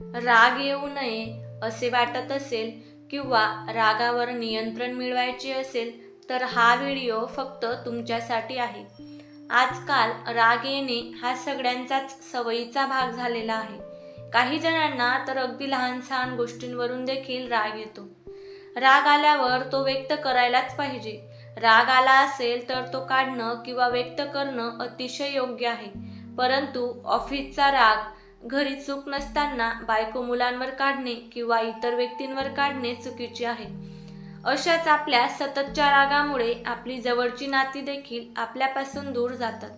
राग येऊ नये असे वाटत असेल किंवा रागावर नियंत्रण मिळवायचे असेल तर हा व्हिडिओ फक्त तुमच्यासाठी आहे. आजकाल राग येणे हा सगळ्यांचाच सवयीचा भाग झालेला आहे. काही जणांना तर अगदी लहान सहान गोष्टींवरून देखील राग येतो. राग आल्यावर तो व्यक्त करायलाच पाहिजे. राग आला असेल तर तो काढणं किंवा व्यक्त करणं अतिशय योग्य आहे. परंतु ऑफिसचा राग घरी चूक नसताना बायको मुलांवर काढणे किंवा इतर व्यक्तींवर काढणे चुकीचे आहे. अशाच आपल्या सततच्या रागामुळे आपली जवळची नाती देखील आपल्यापासून दूर जातात.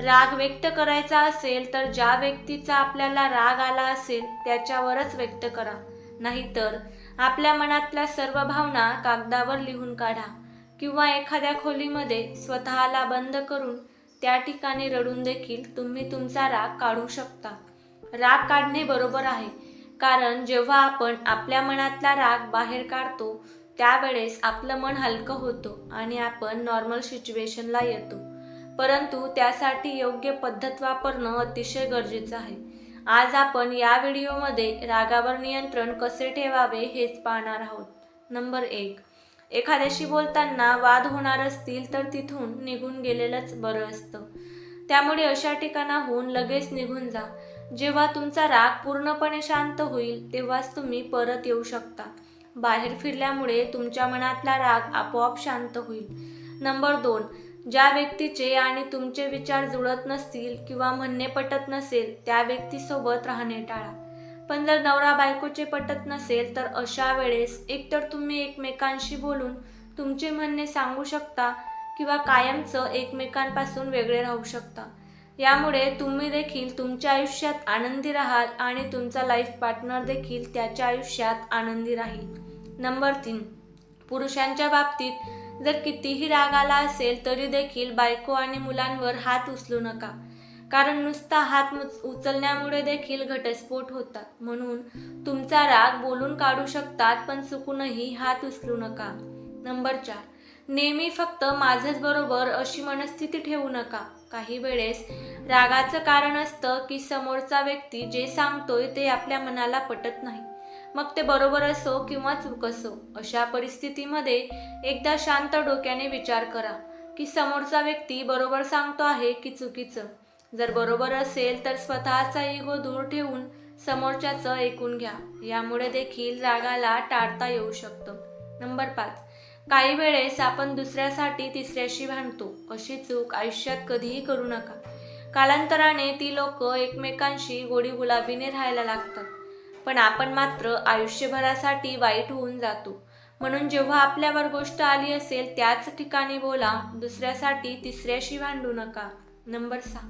राग व्यक्त करायचा असेल तर ज्या व्यक्तीचा आपल्याला राग आला असेल त्याच्यावरच व्यक्त करा. नाहीतर आपल्या मनातल्या सर्व भावना कागदावर लिहून काढा किंवा एखाद्या खोलीमध्ये स्वतःला बंद करून त्या ठिकाणी रडून देखील तुम्ही तुमचा राग काढू शकता. राग काढणे बरोबर आहे. कारण जेव्हा आपण आपल्या मनातला राग बाहेर काढतो त्यावेळेस आपलं मन हलकं होतं आणि आपण नॉर्मल सिच्युएशनला येतो. परंतु त्यासाठी योग्य पद्धत वापरणं अतिशय गरजेचं आहे. आज आपण या व्हिडिओमध्ये रागावर नियंत्रण कसे ठेवावे हेच पाहणार आहोत. नंबर एक. एखाद्याशी बोलताना वाद होणार असतील तर तिथून निघून गेलेलंच बरं असतं. त्यामुळे अशा ठिकाणाहून लगेच निघून जा. जेव्हा तुमचा राग पूर्णपणे शांत होईल तेव्हाच तुम्ही परत येऊ शकता. बाहेर फिरल्यामुळे तुमच्या मनातला राग आपोआप शांत होईल. नंबर दोन ज्या व्यक्तीचे आणि तुमचे विचार जुळत नसतील किंवा म्हणणे पटत नसेल त्या व्यक्तीसोबत राहणे टाळा. पण जर नवरा बायकोचे पटत नसेल तर अशा वेळेस एकतर तुम्ही एकमेकांशी बोलून तुमचे म्हणणे सांगू शकता किंवा कायमचं एकमेकांपासून वेगळे राहू शकता. यामुळे तुम्ही देखील तुमच्या आयुष्यात आनंदी राहाल आणि तुमचा लाईफ पार्टनर देखील त्याच्या आयुष्यात आनंदी राहील. नंबर तीन. पुरुषांच्या बाबतीत जर कितीही राग आला असेल तरी देखील बायको आणि मुलांवर हात उचलू नका. कारण नुसता हात उचलण्यामुळे देखील घटस्फोट होतात. म्हणून तुमचा राग बोलून काढू शकतात पण चुकूनही हात उचलू नका. नंबर चार. नेहमी फक्त माझंच बरोबर अशी मनस्थिती ठेवू नका. काही वेळेस रागाचं कारण असतं की समोरचा व्यक्ती जे सांगतोय ते आपल्या मनाला पटत नाही. मग ते बरोबर असो किंवा चूक असो अशा परिस्थितीमध्ये एकदा शांत डोक्याने विचार करा की समोरचा व्यक्ती बरोबर सांगतो आहे की चुकीचं. जर बरोबर असेल तर स्वतःचा इगो दूर ठेवून समोरच्याचं ऐकून घ्या. यामुळे देखील रागाला टाळता येऊ शकतं. नंबर पाच. काही वेळेस आपण दुसऱ्यासाठी तिसऱ्याशी भांडतो. अशी चूक आयुष्यात कधीही करू नका. कालांतराने ती लोक एकमेकांशी गोडी गुलाबीने राहायला लागतात. पण आपण मात्र आयुष्यभरासाठी वाईट होऊन जातो. म्हणून जेव्हा आपल्यावर गोष्ट आली असेल त्याच ठिकाणी बोला दुसऱ्यासाठी तिसऱ्याशी भांडू नका. नंबर सहा.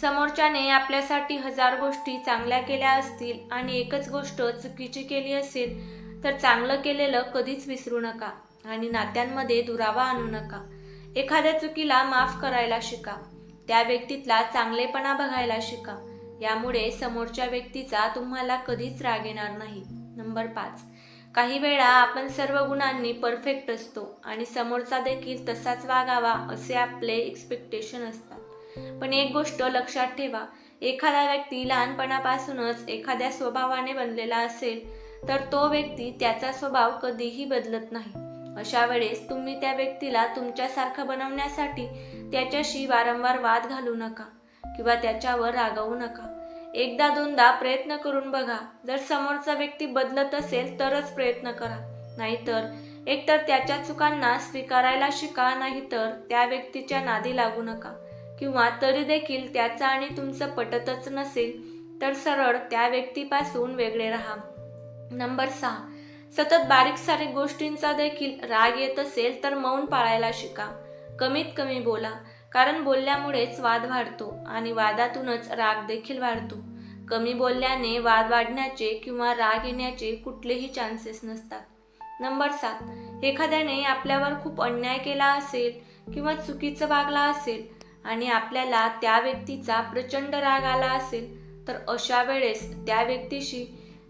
समोरच्याने आपल्यासाठी हजार गोष्टी चांगल्या केल्या असतील आणि एकच गोष्ट चुकीची केली असेल तर चांगलं केलेलं कधीच विसरू नका. आणि नात्यांमध्ये दुरावा आणू नका. एखाद्या चुकीला माफ करायला शिका. त्या व्यक्तीतला चांगलेपणा बघायला शिका. यामुळे समोरच्या व्यक्तीचा तुम्हाला कधीच राग येणार नाही. नंबर पाच. काही वेळा आपण सर्व गुणांनी परफेक्ट असतो आणि समोरचा देखील तसाच वागावा असे आपले एक्सपेक्टेशन असतात. पण एक गोष्ट लक्षात ठेवा. एखादा व्यक्ती लहानपणापासूनच एखाद्या स्वभावाने बनलेला असेल तर तो व्यक्ती त्याचा स्वभाव कधीही बदलत नाही. अशा वेळेस तुम्ही त्या व्यक्तीला तुमच्यासारखं बनवण्यासाठी त्याच्याशी वारंवार वाद घालू नका किंवा त्याच्यावर रागावू नका. एकदा दोनदा प्रयत्न करून बघा. जर समोरचा व्यक्ती बदलत असेल तरच प्रयत्न करा. नाहीतर एकतर त्याच्या चुकांना स्वीकारायला शिका नाहीतर त्या व्यक्तीच्या नादी लागू नका. किंवा तरी देखील त्याचं आणि तुमचं पटतच नसेल तर सरळ त्या व्यक्तीपासून वेगळे राहा. नंबर सहा. सतत बारीक सारीक गोष्टींचा देखील राग येत असेल तर मौन पाळायला शिका. कमीत कमी बोला कारण बोलल्यामुळेच वाद वाढतो आणि वादातूनच राग देखील वाढतो. कमी बोलल्याने वाद वाढण्याचे किंवा राग येण्याचे कुठलेही चान्सेस नसतात. नंबर सात एखाद्याने आपल्यावर खूप अन्याय केला असेल किंवा चुकीचं वागला असेल आणि आपल्याला त्या व्यक्तीचा प्रचंड राग आला असेल तर अशा वेळेस त्या व्यक्तीशी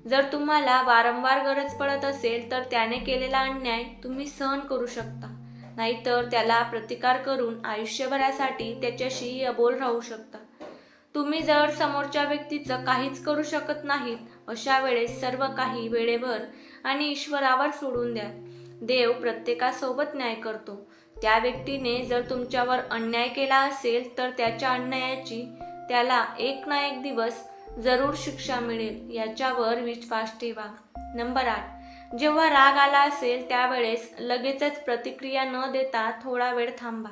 जर तुम्हाला वारंवार गरज पडत असेल तर त्याने केलेला अन्याय तुम्ही सहन करू शकता. नाहीतर त्याला प्रतिकार करून आयुष्यभरासाठी त्याच्याशी अबोल राहू शकता. तुम्ही जर समोरच्या व्यक्तीचं काहीच करू शकत नाहीत अशा वेळेस सर्व काही वेळेवर आणि ईश्वरावर सोडून द्या. देव प्रत्येकासोबत न्याय करतो. त्या व्यक्तीने जर तुमच्यावर अन्याय केला असेल तर त्याच्या अन्यायाची त्याला एक ना एक दिवस जरूर शिक्षा मिळेल. याच्यावर विश्वास ठेवा. नंबर आठ. जेव्हा राग आला असेल त्यावेळेस लगेचच प्रतिक्रिया न देता थोडा वेळ थांबा.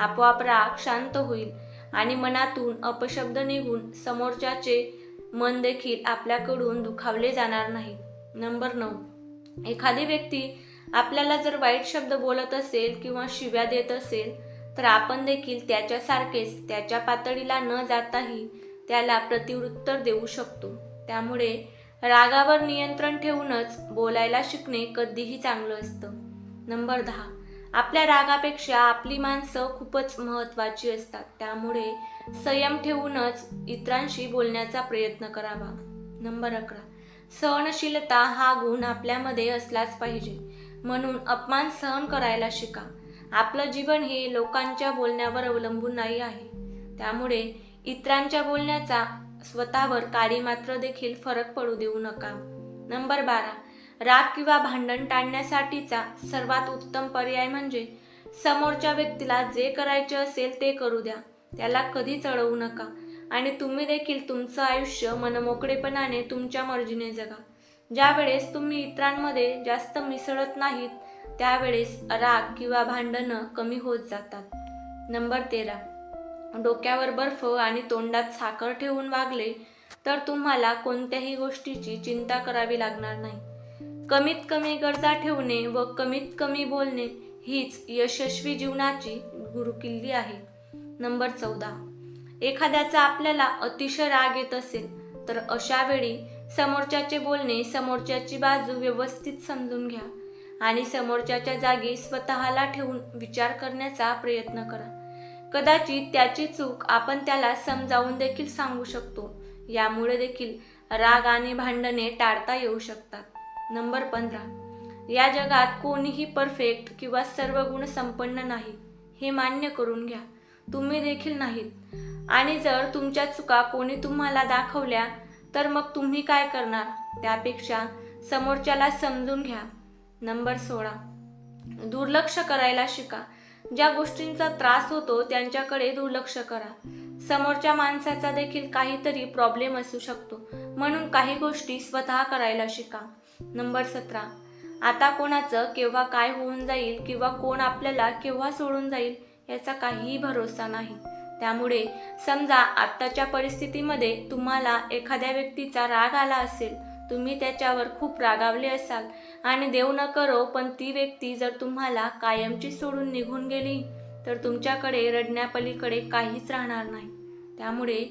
आपोआप राग शांत होईल आणि मनातून अपशब्द निघून समोरच्याचे मन देखील आपल्याकडून दुखावले जाणार नाही. नंबर नऊ. एखादी व्यक्ती आपल्याला जर वाईट शब्द बोलत असेल किंवा शिव्या देत असेल तर आपण देखील त्याच्यासारखेच त्याच्या पातळीला न जाताही त्याला प्रतिउत्तर देऊ शकतो. त्यामुळे रागावर नियंत्रण ठेवूनच बोलायला शिकणे कधीही चांगलं असतं. नंबर दहा. आपल्या रागापेक्षा आपली माणसं खूपच महत्त्वाची असतात. त्यामुळे संयम ठेवूनच इतरांशी बोलण्याचा प्रयत्न करावा. नंबर अकरा. सहनशीलता हा गुण आपल्यामध्ये असलाच पाहिजे. म्हणून अपमान सहन करायला शिका. आपलं जीवन हे लोकांच्या बोलण्यावर अवलंबून नाही आहे. त्यामुळे इतरांच्या बोलण्याचा स्वतःवर काडी मात्र देखील फरक पडू देऊ नका. नंबर बारा. राग किंवा भांडण टाळण्यासाठीचा सर्वात उत्तम पर्याय म्हणजे समोरच्या व्यक्तीला जे करायचे असेल ते करू द्या. त्याला कधी चढवू नका. आणि तुम्ही देखील तुमचं आयुष्य मनमोकळेपणाने तुमच्या मर्जीने जगा. ज्यावेळेस तुम्ही इतरांमध्ये जास्त मिसळत नाहीत त्यावेळेस राग किंवा भांडणं कमी होत जातात. नंबर तेरा. डोक्यावर बर्फ आणि तोंडात साखर ठेवून वागले तर तुम्हाला कोणत्याही गोष्टीची चिंता करावी लागणार नाही. कमीत कमी गरजा ठेवणे व कमीत कमी बोलणे हीच यशस्वी जीवनाची गुरुकिल्ली आहे. नंबर चौदा. एखाद्याचा आपल्याला अतिशय राग येत असेल तर अशा वेळी समोरच्याचे बोलणे समोरच्याची बाजू व्यवस्थित समजून घ्या आणि समोरच्याच्या जागी स्वतःला ठेवून विचार करण्याचा प्रयत्न करा. कदाचित त्याची चूक आपण त्याला समजावून देखील सांगू शकतो. यामुळे देखील राग आणि भांडणे टाळता येऊ शकतात. नंबर पंधरा. या जगात कोणीही परफेक्ट किंवा सर्व गुण संपन्न नाही. हे मान्य करून घ्या. तुम्ही देखील नाहीत. आणि जर तुमच्या चुका कोणी तुम्हाला दाखवल्या तर मग तुम्ही काय करणार? त्यापेक्षा समोरच्याला समजून घ्या. नंबर सोळा. दुर्लक्ष करायला शिका. ज्या गोष्टींचा त्रास होतो त्यांच्याकडे दुर्लक्ष करा. समोरच्या माणसाचा देखील काहीतरी प्रॉब्लेम असू शकतो. म्हणून काही गोष्टी स्वतः करायला शिका. नंबर सतरा. आता कोणाचं केव्हा काय होऊन जाईल किंवा कोण आपल्याला केव्हा सोडून जाईल याचा काहीही भरोसा नाही. त्यामुळे समजा आत्ताच्या परिस्थितीमध्ये तुम्हाला एखाद्या व्यक्तीचा राग आला असेल तुम्ही त्याच्यावर खूप रागावले असाल. आणि देऊ न करो पण ती व्यक्ती जर तुम्हाला कायमची सोडून निघून गेली तर तुमच्याकडे रडण्यापलीकडे काहीच राहणार नाही. त्यामुळे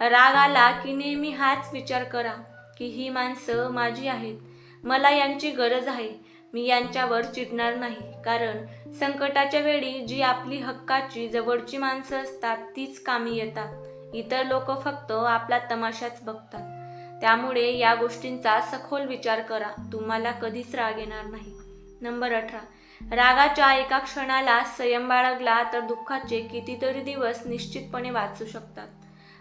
राग आला की नेहमी हाच विचार करा की ही माणसं माझी आहेत. मला यांची गरज आहे. मी यांच्यावर चिडणार नाही. कारण संकटाच्या वेळी जी आपली हक्काची जवळची माणसं असतात तीच कामी येतात. इतर लोक फक्त आपला तमाशाच बघतात. त्यामुळे या गोष्टींचा सखोल विचार करा. तुम्हाला कधीच राग येणार नाही. नंबर अठरा. रागाच्या एका क्षणाला संयम बाळगला तर दुःखाचे कितीतरी दिवस निश्चितपणे वाचू शकतात.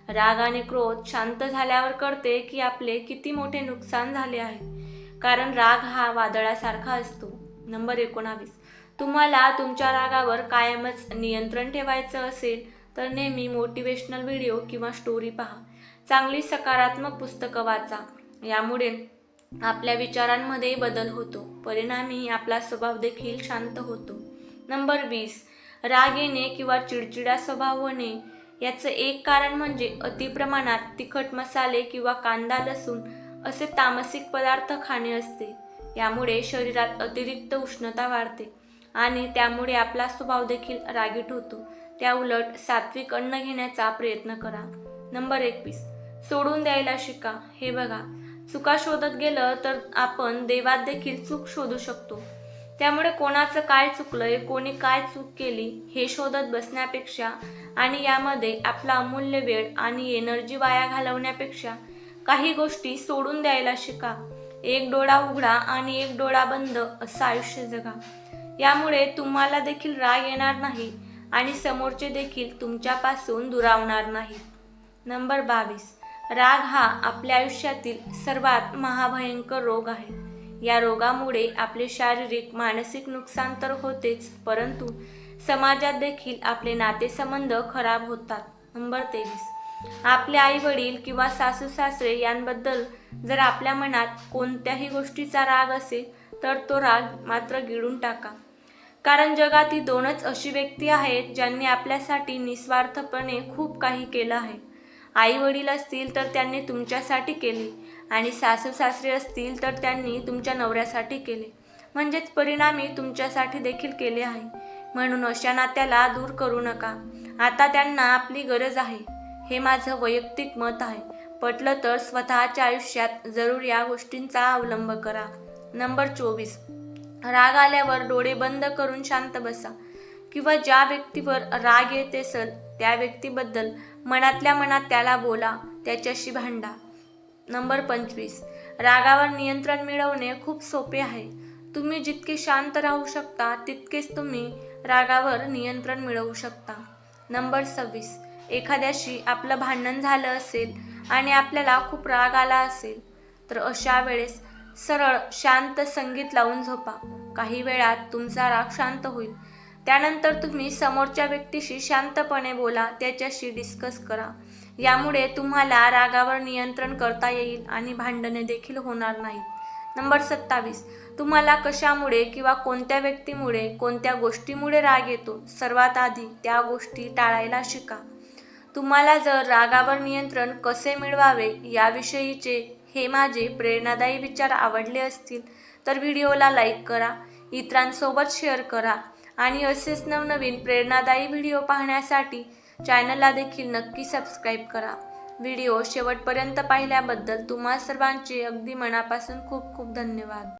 राग आणि क्रोध शांत झाल्यावर कळते की आपले किती मोठे नुकसान झाले आहे. कारण राग हा वादळासारखा असतो. नंबर एकोणावीस. तुम्हाला तुमच्या रागावर कायमच नियंत्रण ठेवायचं असेल तर नेहमी मोटिवेशनल व्हिडिओ किंवा स्टोरी पहा. चांगली सकारात्मक पुस्तकं वाचा. यामुळे आपल्या विचारांमध्ये बदल होतो. परिणामी आपला स्वभाव देखील शांत होतो. नंबर वीस. राग येणे किंवा चिडचिडा स्वभाव होणे याचं एक कारण म्हणजे अतिप्रमाणात तिखट मसाले किंवा कांदा लसूण असे तामसिक पदार्थ खाणे असते. यामुळे शरीरात अतिरिक्त उष्णता वाढते आणि त्यामुळे आपला स्वभाव देखील रागीट होतो. त्या उलट सात्विक अन्न घेण्याचा प्रयत्न करा. नंबर एकवीस. सोडून द्यायला शिका. हे बघा. चुका शोधत गेलं तर आपण देवात देखील चूक शोधू शकतो. त्यामुळे कोणाचं काय चुकलंय कोणी काय चूक केली हे शोधत बसण्यापेक्षा आणि यामध्ये आपला अमूल्य वेळ आणि एनर्जी वाया घालवण्यापेक्षा काही गोष्टी सोडून द्यायला शिका. एक डोळा उघडा आणि एक डोळा बंद असं आयुष्य जगा. यामुळे तुम्हाला देखील राग येणार नाही आणि समोरचे देखील तुमच्यापासून दुरावणार नाही नंबर बावीस. राग हा आपल्या आयुष्यातील सर्वात महाभयंकर रोग आहे. या रोगामुळे आपले शारीरिक मानसिक नुकसान तर होतेच परंतु समाजात देखील आपले नातेसंबंध खराब होतात. नंबर तेवीस. आपले आई वडील किंवा सासू सासरे यांबद्दल जर आपल्या मनात कोणत्याही गोष्टीचा राग असेल तर तो राग मात्र गिळून टाका. कारण जगात दोनच अशी व्यक्ती आहेत ज्यांनी आपल्यासाठी निस्वार्थपणे खूप काही केलं आहे. आई वडील असतील तर त्यांनी तुमच्यासाठी केले आणि सासू सासरे असतील तर त्यांनी तुमच्या नवऱ्यासाठी केले. म्हणजेच परिणामी तुमच्यासाठी देखील केले आहे. म्हणून अशा नात्याला दूर करू नका. आता त्यांना आपली गरज आहे. हे माझं वैयक्तिक मत आहे. पटलं तर स्वतःच्या आयुष्यात जरूर या गोष्टींचा अवलंब करा. नंबर चोवीस. राग आल्यावर डोळे बंद करून शांत बसा. किंवा ज्या व्यक्तीवर राग येत असेल त्या व्यक्तीबद्दल मनातल्या मनात त्याला बोला त्याच्याशी भांडा. नंबर पंचवीस. रागावर नियंत्रण मिळवणे खूप सोपे आहे. तुम्ही जितके शांत राहू शकता तितकेच तुम्ही रागावर नियंत्रण मिळवू शकता. नंबर सव्वीस. एखाद्याशी आपलं भांडण झालं असेल आणि आपल्याला खूप राग आला असेल तर अशा वेळेस सरळ शांत संगीत लावून झोपा. काही वेळात तुमचा राग शांत होईल. त्यानंतर तुम्ही समोरच्या व्यक्तीशी शांतपणे बोला त्याच्याशी डिस्कस करा. यामुळे तुम्हाला रागावर नियंत्रण करता येईल आणि भांडणे देखील होणार नाहीत. नंबर सत्तावीस. तुम्हाला कशामुळे किंवा कोणत्या व्यक्तीमुळे कोणत्या गोष्टीमुळे राग येतो? सर्वात आधी त्या गोष्टी टाळायला शिका. तुम्हाला जर रागावर नियंत्रण कसे मिळवावे याविषयीचे हे माझे प्रेरणादायी विचार आवडले असतील तर व्हिडिओला लाईक करा इतरांसोबत शेअर करा. आणि असेच नवनवीन प्रेरणादायी व्हिडिओ पाहण्यासाठी चॅनलला देखील नक्की सबस्क्राईब करा. व्हिडिओ शेवटपर्यंत पाहिल्याबद्दल तुम्हा सर्वांचे अगदी मनापासून खूप खूप धन्यवाद.